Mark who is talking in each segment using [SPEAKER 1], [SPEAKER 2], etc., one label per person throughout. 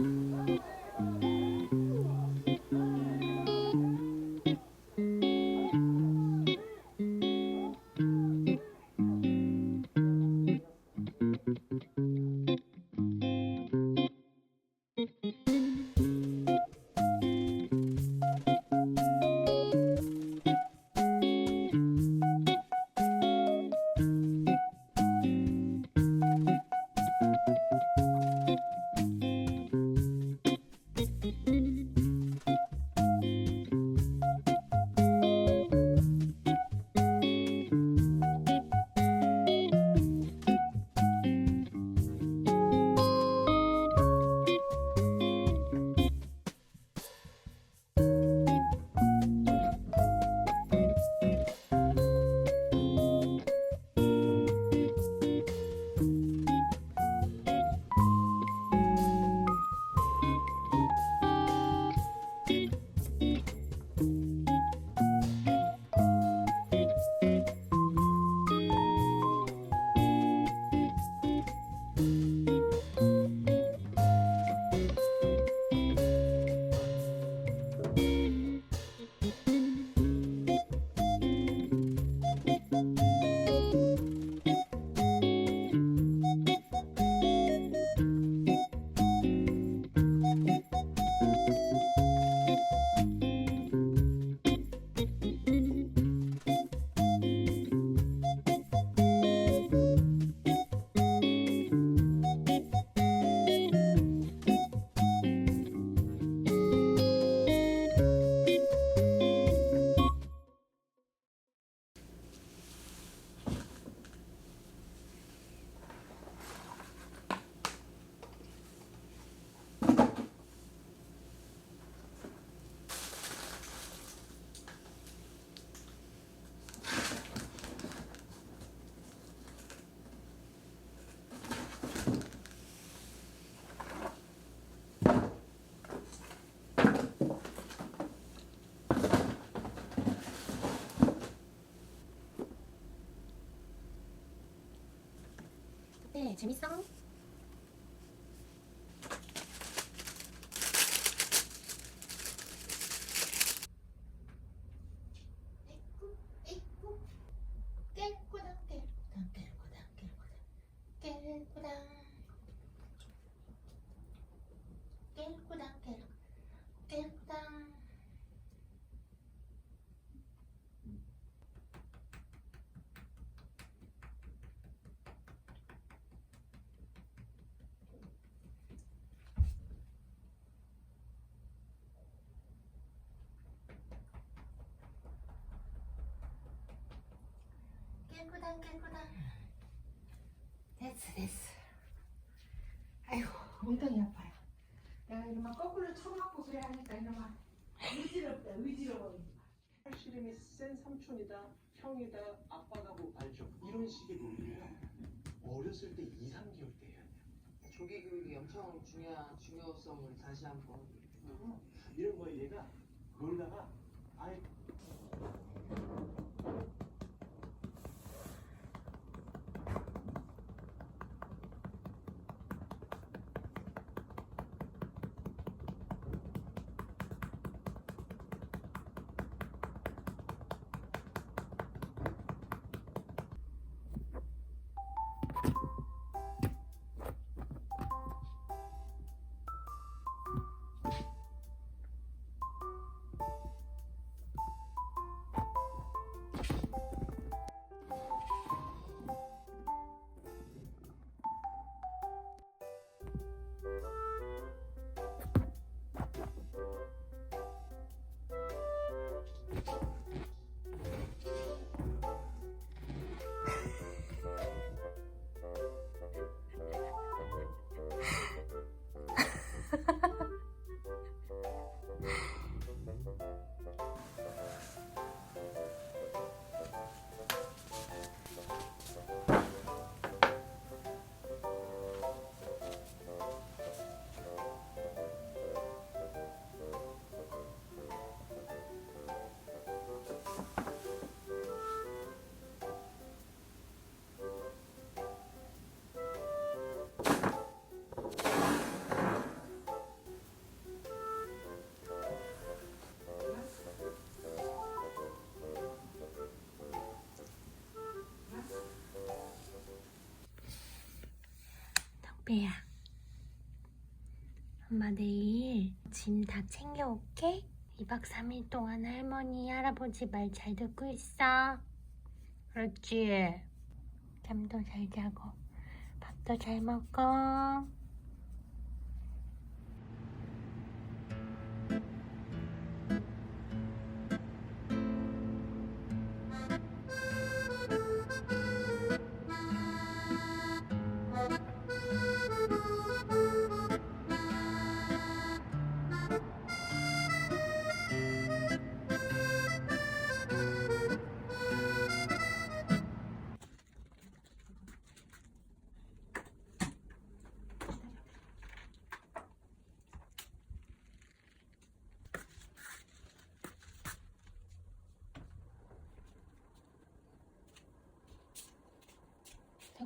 [SPEAKER 1] Mm-hmm. 재밌어? 깨꾸당 깨꾸당. 됐어 됐어. 아이고 엉덩이 아파요. 내가 이놈아 거꾸로 쳐맞고 그래 하니까 이놈아 의지럽다 의지러워
[SPEAKER 2] 팔씨름이 센 삼촌이다, 형이다, 아빠가 뭐 알죠? 이런 식의 논리가 어렸을 때 2, 3개월 때 해야 돼요.
[SPEAKER 3] 조기 교육이 엄청 중요한 중요성을 다시 한번.
[SPEAKER 2] 어, 이런 거에 얘가. 놀다가 아예
[SPEAKER 4] 덕배야. 엄마 내일 짐 다 챙겨올게. 2박 3일 동안 할머니, 할아버지 말 잘 듣고 있어. 그렇지? 잠도 잘 자고, 밥도 잘 먹고.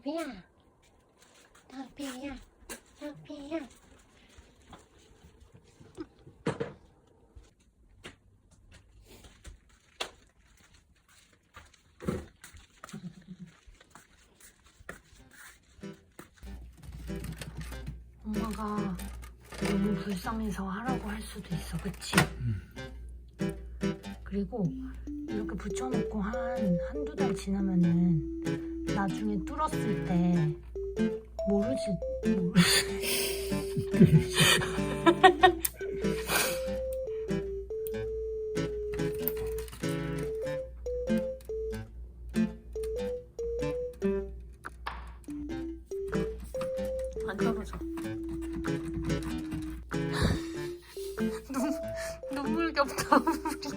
[SPEAKER 4] 덕배야. 덕배야. 덕배야. 엄마가 너무 불쌍해서 하라고 할 수도 있어, 그치? 그리고 이렇게 붙여놓고 한 한두 달 지나면은 나중에 뚫었을 때 모르지, 모르지. 안 떨어져. 눈, 눈물 겹다,